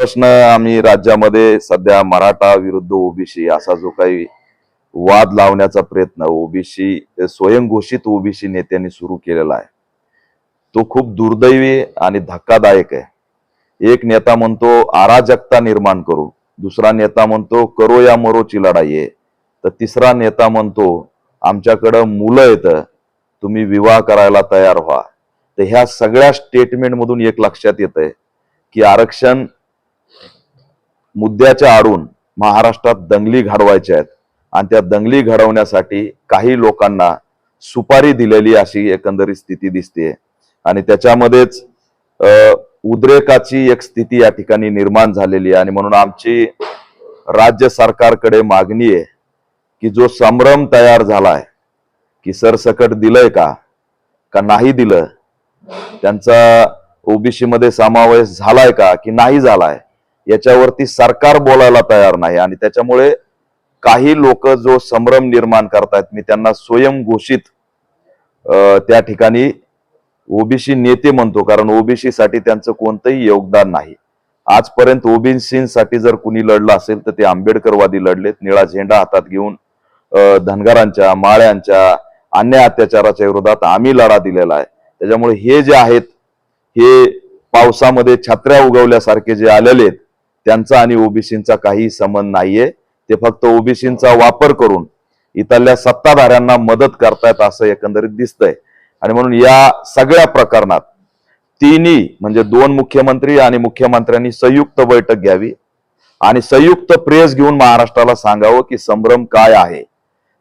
प्रश्न आम्ही राज्यामध्ये सध्या मराठा विरुद्ध ओबीसी असा जो काही वाद लावण्याचा प्रयत्न ओबीसी स्वयंघोषित ओबीसी नेत्यांनी सुरू केलेला आहे. तो खूप दुर्दैवी आणि धक्कादायक आहे. एक नेता म्हणतो अराजकता निर्माण करू. दुसरा नेता म्हणतो करो या मरोची लढाई आहे. तर तिसरा नेता म्हणतो आमच्याकडं मुलं येतं तुम्ही विवाह करायला तयार व्हा. तर ह्या सगळ्या स्टेटमेंट मधून एक लक्षात येत आहे की आरक्षण मुद्द्याच्या आडून महाराष्ट्रात दंगली घडवायच्या आहेत. आणि त्या दंगली घडवण्यासाठी काही लोकांना सुपारी दिलेली अशी एकंदरीत स्थिती दिसते आणि त्याच्यामध्येच उद्रेकाची एक स्थिती या ठिकाणी निर्माण झालेली आहे. आणि म्हणून आमची राज्य सरकारकडे मागणी आहे की जो संभ्रम तयार झालाय की सरसकट दिलंय का का नाही दिलं त्यांचा ओबीसी मध्ये समावेश झालाय का की नाही झालाय याच्यावरती सरकार बोलायला तयार नाही. आणि त्याच्यामुळे काही लोक जो संभ्रम निर्माण करतायत मी त्यांना स्वयंघोषित त्या ठिकाणी ओबीसी नेते म्हणतो. कारण ओबीसी साठी त्यांचं कोणतंही योगदान नाही. आजपर्यंत ओबीसीसाठी जर कुणी लढलं असेल तर ते आंबेडकरवादी लढलेत. निळा झेंडा हातात घेऊन धनगरांच्या माळ्यांच्या अन्याय अत्याचाराच्या विरोधात आम्ही लढा दिलेला आहे. त्याच्यामुळे हे जे आहेत हे पावसामध्ये छत्र्या उगवल्यासारखे जे आलेले आहेत त्यांचा आणि ओबीसींचा काही संबंध नाहीये. ते फक्त ओबीसींचा वापर करून इथल्या सत्ताधाऱ्यांना मदत करतायत असं एकंदरीत दिसतंय. आणि म्हणून या सगळ्या प्रकरणात तिन्ही म्हणजे दोन मुख्यमंत्री आणि मुख्यमंत्र्यांनी संयुक्त बैठक घ्यावी. आणि संयुक्त प्रेस घेऊन महाराष्ट्राला सांगावं की संभ्रम काय आहे.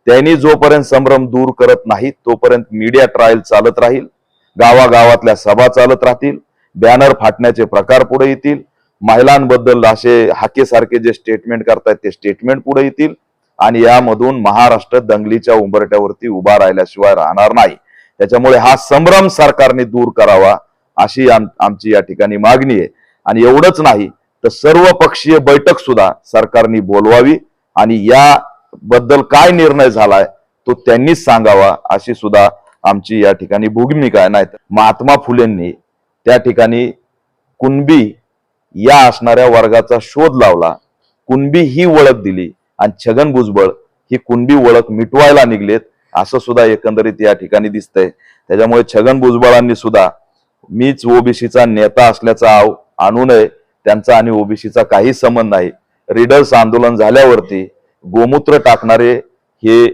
त्यांनी जोपर्यंत संभ्रम दूर करत नाहीत तोपर्यंत मीडिया ट्रायल चालत राहील. गावागावातल्या सभा चालत राहतील. बॅनर फाटण्याचे प्रकार पुढे येतील. महिलांबद्दल असे हाकेसारखे जे स्टेटमेंट करतायत ते स्टेटमेंट पुढे येतील. आणि यामधून महाराष्ट्र दंगलीच्या उंबरट्यावरती उभा राहिल्याशिवाय राहणार नाही. त्याच्यामुळे हा संभ्रम सरकारने दूर करावा अशी आम- आमची या ठिकाणी मागणी आहे. आणि एवढंच नाही तर सर्व पक्षीय बैठक सुद्धा सरकारने बोलवावी. आणि या बद्दल काय निर्णय झालाय तो त्यांनीच सांगावा अशी सुद्धा आमची या ठिकाणी भूमिका आहे. नाही महात्मा फुलेंनी त्या ठिकाणी कुणबी या असणाऱ्या वर्गाचा शोध लावला. कुणबी ही ओळख दिली आणि छगन भुजबळ ही कुणबी ओळख मिटवायला निघलेत असं सुद्धा एकंदरीत या ठिकाणी दिसतंय. त्याच्यामुळे छगन भुजबळांनी सुद्धा मीच ओबीसीचा नेता असल्याचा आव आणू नये त्यांचा आणि ओबीसीचा काही संबंध नाही. रीडर्स आंदोलन झाल्यावरती गोमूत्र टाकणारे हे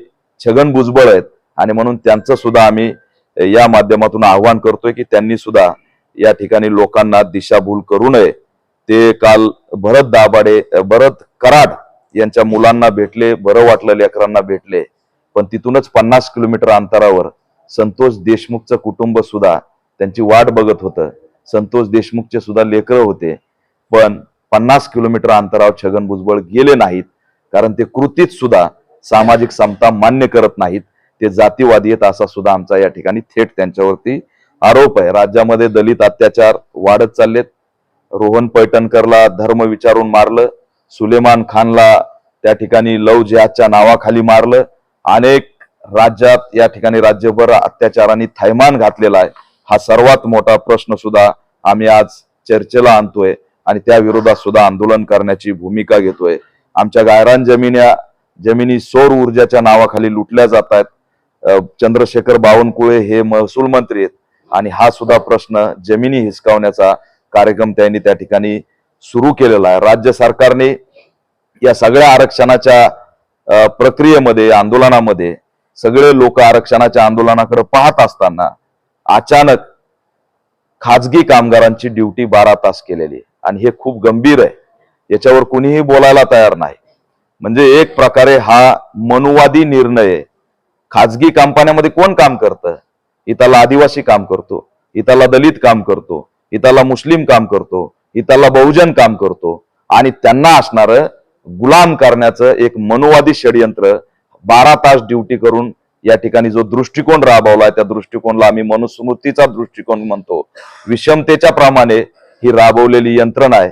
छगन भुजबळ आहेत आणि म्हणून त्यांचं सुद्धा आम्ही या माध्यमातून आव्हान करतोय की त्यांनी सुद्धा या ठिकाणी लोकांना दिशाभूल करू नये. ते काल भरत दाभाडे भरत कराड यांच्या मुलांना भेटले बरं वाटलं लेकरांना भेटले. पण तिथूनच पन्नास किलोमीटर अंतरावर संतोष देशमुखचं कुटुंब सुद्धा त्यांची वाट बघत होतं. संतोष देशमुखचे सुद्धा लेकरं होते. पण पन्नास किलोमीटर अंतरावर छगन भुजबळ गेले नाहीत कारण ते कृतीत सुद्धा सामाजिक समता मान्य करत नाहीत. ते जातीवादी आहेत असा सुद्धा आमचा या ठिकाणी थेट त्यांच्यावरती आरोप आहे. राज्यामध्ये दलित अत्याचार वाढत चाललेत. रोहन पैठणकरला धर्म विचारून मारलं. सुलेमान खानला त्या ठिकाणी लव जिहादच्या नावाखाली मारलं. अनेक राज्यात या ठिकाणी राज्यभर अत्याचारांनी थैमान घातलेला आहे. हा सर्वात मोठा प्रश्न सुद्धा आम्ही आज चर्चेला आणतोय आणि त्या विरोधात सुद्धा आंदोलन करण्याची भूमिका घेतोय. आमच्या गायरान जमिन्या जमिनी सौर ऊर्जाच्या नावाखाली लुटल्या जात आहेत. चंद्रशेखर बावनकुळे हे महसूल मंत्री आहेत. आणि हा सुद्धा प्रश्न जमिनी हिसकावण्याचा कार्यक्रम त्यांनी त्या ठिकाणी सुरू केलेला आहे. राज्य सरकारने या सगळ्या आरक्षणाच्या प्रक्रियेमध्ये आंदोलनामध्ये सगळे लोक आरक्षणाच्या आंदोलनाकडे पाहत असताना अचानक खाजगी कामगारांची ड्युटी बारा तास केलेली आहे. आणि हे खूप गंभीर आहे. याच्यावर कुणीही बोलायला तयार नाही. म्हणजे एक प्रकारे हा मनुवादी निर्णय आहे. खाजगी कंपन्यामध्ये कोण काम करतं? इथला आदिवासी काम करतो. इथला दलित काम करतो. इथला मुस्लिम काम करतो इथला बहुजन काम करतो. आणि त्यांना असणार गुलाम करण्याचं एक मनुवादी षडयंत्र बारा तास ड्युटी करून या ठिकाणी जो दृष्टिकोन राबवलाय त्या दृष्टिकोनला आम्ही मनुस्मृतीचा दृष्टिकोन म्हणतो. विषमतेच्या प्रमाणे ही राबवलेली यंत्रणा आहे.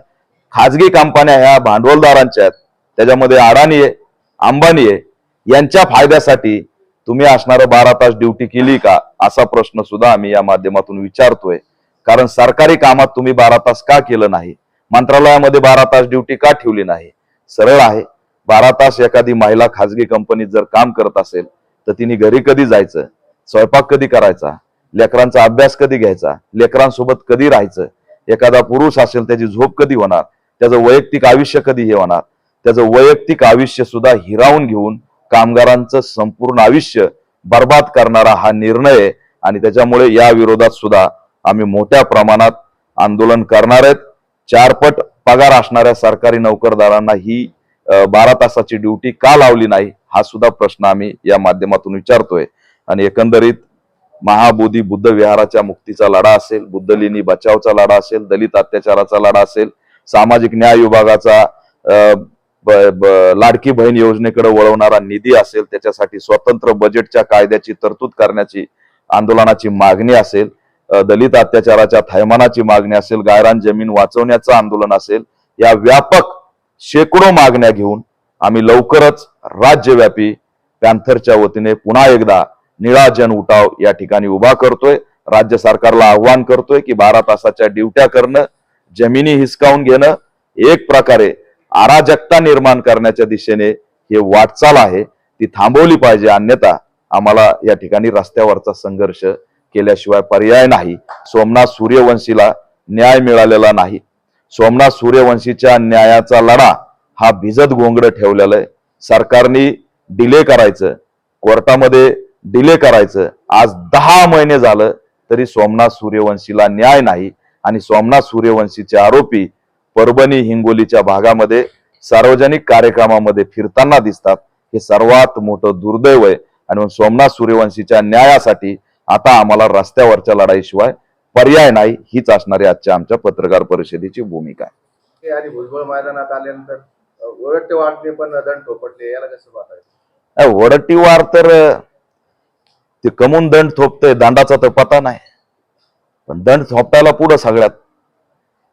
खाजगी कंपन्या ह्या भांडवलदारांच्या आहेत. त्याच्यामध्ये अडाणी आहे अंबानी आहे. यांच्या फायद्यासाठी तुम्ही असणारं बारा तास ड्युटी केली का? असा प्रश्न सुद्धा आम्ही या माध्यमातून विचारतोय. कारण सरकारी कामात तुम्ही बारा तास का केलं नाही? मंत्रालयामध्ये बारा तास ड्युटी का ठेवली नाही? सरळ आहे. बारा तास एखादी महिला खाजगी कंपनीत जर काम करत असेल तर तिने घरी कधी जायचं? स्वयंपाक कधी करायचा? लेकरांचा अभ्यास कधी घ्यायचा? लेकरांसोबत कधी राहायचं? एखादा पुरुष असेल त्याची झोप कधी होणार? त्याचं वैयक्तिक आयुष्य कधी हे होणार? त्याचं वैयक्तिक आयुष्य सुद्धा हिरावून घेऊन कामगारांचं संपूर्ण आयुष्य बर्बाद करणारा हा निर्णय आणि त्याच्यामुळे या विरोधात सुद्धा आम्ही मोठ्या प्रमाणात आंदोलन करणार आहेत. चारपट पगार असणाऱ्या सरकारी नोकरदारांना ही बारा तासाची ड्युटी का लावली नाही हा सुद्धा प्रश्न आम्ही या माध्यमातून विचारतोय. आणि एकंदरीत महाबोधी बुद्ध विहाराच्या मुक्तीचा लढा असेल बुद्धलिनी बचावचा लढा असेल दलित अत्याचाराचा लढा असेल सामाजिक न्याय विभागाचा ब- ब- लाडकी बहीण योजनेकडे वळवणारा निधी असेल त्याच्यासाठी स्वतंत्र बजेटच्या कायद्याची तरतूद करण्याची आंदोलनाची मागणी असेल दलित अत्याचाराच्या थैमानाची मागणी असेल गायरान जमीन वाचवण्याचं आंदोलन असेल या व्यापक शेकडो मागण्या घेऊन आम्ही लवकरच राज्यव्यापी पॅन्थरच्या वतीने पुन्हा एकदा निळा जन उठाव या ठिकाणी उभा करतोय. राज्य सरकारला आव्हान करतोय की बारा तासाच्या ड्युट्या करणं जमिनी हिसकावून घेणं एक प्रकारे अराजकता निर्माण करण्याच्या दिशेने हे वाटचाल आहे. ती थांबवली पाहिजे अन्यथा आम्हाला या ठिकाणी रस्त्यावरचा संघर्ष केल्याशिवाय पर्याय नाही. सोमनाथ सूर्यवंशीला न्याय मिळालेला नाही. सोमनाथ सूर्यवंशीच्या न्यायाचा लढा हा भिजत गोंगड ठेवलेला आहे. सरकारने डिले करायचं कोर्टामध्ये डिले करायचं. आज दहा महिने झालं तरी सोमनाथ सूर्यवंशीला न्याय नाही आणि सोमनाथ सूर्यवंशीचे आरोपी परभणी हिंगोलीच्या भागामध्ये सार्वजनिक कार्यक्रमामध्ये फिरताना दिसतात. हे सर्वात मोठं दुर्दैव आहे. आणि सोमनाथ सूर्यवंशीच्या न्यायासाठी आता आम्हाला रस्त्यावरच्या लढाईशिवाय पर्याय नाही हीच असणारी आजच्या आमच्या पत्रकार परिषदेची भूमिका आहे. आणि भुजबळ मैदानात आल्यानंतर वाटणे पण दंड थोपटले याला कसं पाहताय? अ, वडट्टीवार तर ते कमून दंड थोपतंय दंडाचा तर पता नाही. पण दंड थोपटायला पुढं सगळ्यात.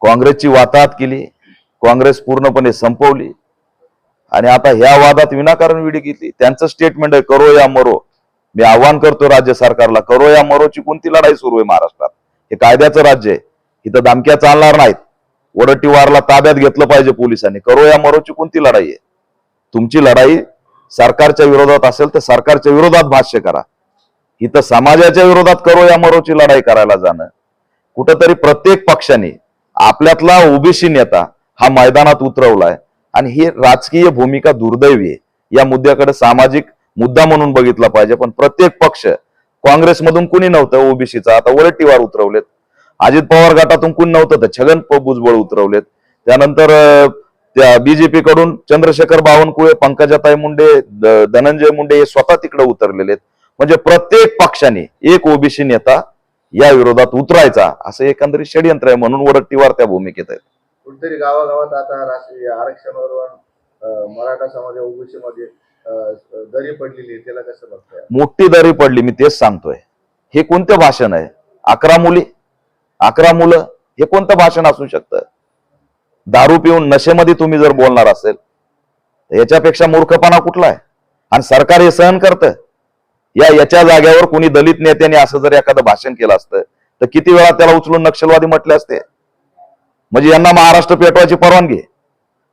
काँग्रेसची वाताहत केली काँग्रेस पूर्णपणे संपवली. आणि आता ह्या वादात विनाकारण विडी घेतली त्यांचं स्टेटमेंट आहे करो या मरो. मी आव्हान करतो राज्य सरकारला करो या मरोची कोणती लढाई सुरू आहे महाराष्ट्रात? हे कायद्याचं राज्य आहे. इथं धमक्या चालणार नाहीत. वडट्टीवारला ताब्यात घेतलं पाहिजे पोलिसांनी. करो या मरोची कोणती लढाई आहे? तुमची लढाई सरकारच्या विरोधात असेल तर सरकारच्या विरोधात भाष्य करा. इथं समाजाच्या विरोधात करो या मरोची लढाई करायला जाणं. कुठंतरी प्रत्येक पक्षाने आपल्यातला ओबीसी नेता हा मैदानात उतरवलाय. आणि ही राजकीय भूमिका दुर्दैवी आहे. या मुद्द्याकडे सामाजिक मुद्दा म्हणून बघितला पाहिजे. पण प्रत्येक पक्ष काँग्रेसमधून कुणी नव्हतं ओबीसीचा? आता वरटीवार उतरवलेत. अजित पवार गटातून कुणी नव्हतं तर छगन भुजबळ उतरवलेत. त्यानंतर त्या बीजेपी कडून चंद्रशेखर बावनकुळे पंकजाताई मुंडे धनंजय मुंडे हे स्वतः तिकडे उतरलेले आहेत म्हणजे प्रत्येक पक्षाने एक ओबीसी नेता या विरोधात उतरायचा. असं एकंदरीत षडयंत्र आहे म्हणून वरट्टीवार त्या भूमिकेत आहेत. कुठेतरी गावागावात आता राष्ट्रीय आरक्षणावर मराठा समाज ओबीसी मध्ये दरी पडलेली आहे त्याला कसं बघताय मोठी दरी पडली मी तेच सांगतोय. हे कोणतं भाषण आहे? अकरा मुली? अकरा मुलं? हे कोणतं भाषण असू शकतं? दारू पिऊन नशेमध्ये तुम्ही जर बोलणार असेल तर याच्यापेक्षा मूर्खपणा कुठला आहे? आणि सरकार हे सहन करतं? या याच्या जाग्यावर कोणी दलित नेत्याने असं जर एखादं भाषण केलं असतं तर किती वेळा त्याला उचलून नक्षलवादी म्हटले असते? म्हणजे यांना महाराष्ट्र पेटवायची परवानगी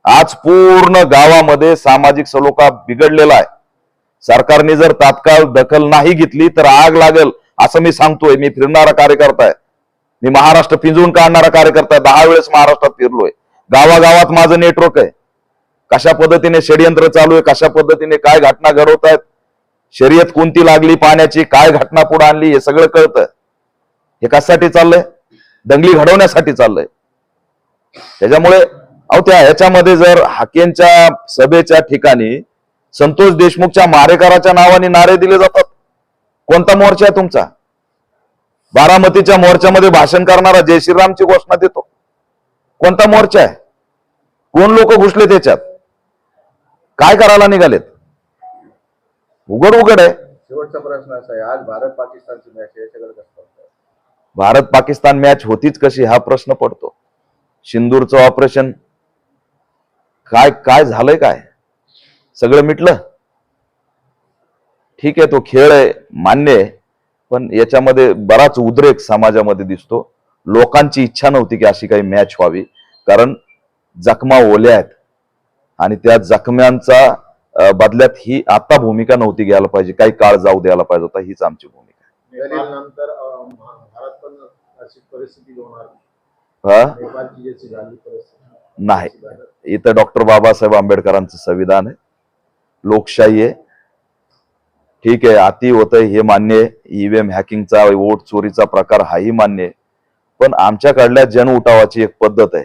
आज पूर्ण गावामध्ये सामाजिक सलोखा बिघडलेला आहे. सरकारने जर तात्काळ दखल नाही घेतली तर आग लागेल असं मी सांगतोय. मी फिरणारा कार्यकर्ता आहे. मी महाराष्ट्र पिंजून काढणारा कार्यकर्ता आहे. दहा वेळेस महाराष्ट्रात फिरलोय. गावागावात माझं नेटवर्क आहे. कशा पद्धतीने षडयंत्र चालू आहे? कशा पद्धतीने काय घटना घडवत आहेत? शर्यत कोणती लागली? पाण्याची काय घटना पुढे आणली? हे सगळं कळतं. हे कशासाठी चाललंय? दंगली घडवण्यासाठी चाललंय. त्याच्यामुळे अहो त्या ह्याच्यामध्ये जर हाकेंच्या सभेच्या ठिकाणी संतोष देशमुखच्या मारेकराच्या नावाने नारे दिले जातात. कोणता मोर्चा आहे तुमचा? बारामतीच्या मोर्चामध्ये भाषण करणारा जय श्रीरामची घोषणा देतो. कोणता मोर्चा आहे? कोण लोक घुसले त्याच्यात? काय करायला निघालेत? उघड उघड आहे. शेवटचा प्रश्न असा आहे आज भारत पाकिस्तानची मॅच आहे बघताय भारत पाकिस्तान मॅच होतीच कशी हा प्रश्न पडतो. सिंदूरचं ऑपरेशन काय काय झालंय काय? सगळं मिटलं. ठीक आहे तो खेळ आहे मान्य आहे पण याच्यामध्ये बराच उद्रेक समाजामध्ये दिसतो. लोकांची इच्छा नव्हती की अशी काही मॅच व्हावी. कारण जखमा ओल्या आहेत. आणि त्या जखम्यांचा बदल्यात ही आता भूमिका नव्हती घ्यायला पाहिजे. काही काळ जाऊ द्यायला पाहिजे होता हीच आमची भूमिका नाही. इथं डॉक्टर बाबासाहेब आंबेडकरांचं संविधान आहे. लोकशाही आहे. ठीक आहे अति होतंय हे मान्य आहे. ईव्हीएम हॅकिंगचा वोट चोरीचा प्रकार हाही मान्य आहे. पण आमच्याकडल्या जन उठावाची एक पद्धत आहे.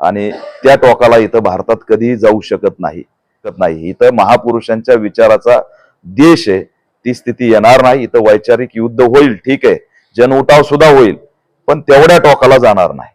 आणि त्या टोकाला इथं भारतात कधीही जाऊ शकत नाही शकत नाही. इथं महापुरुषांच्या विचाराचा देश आहे. ती स्थिती येणार नाही. इथं वैचारिक युद्ध होईल. ठीक आहे जन उठाव सुद्धा होईल. पण तेवढ्या टोकाला जाणार नाही.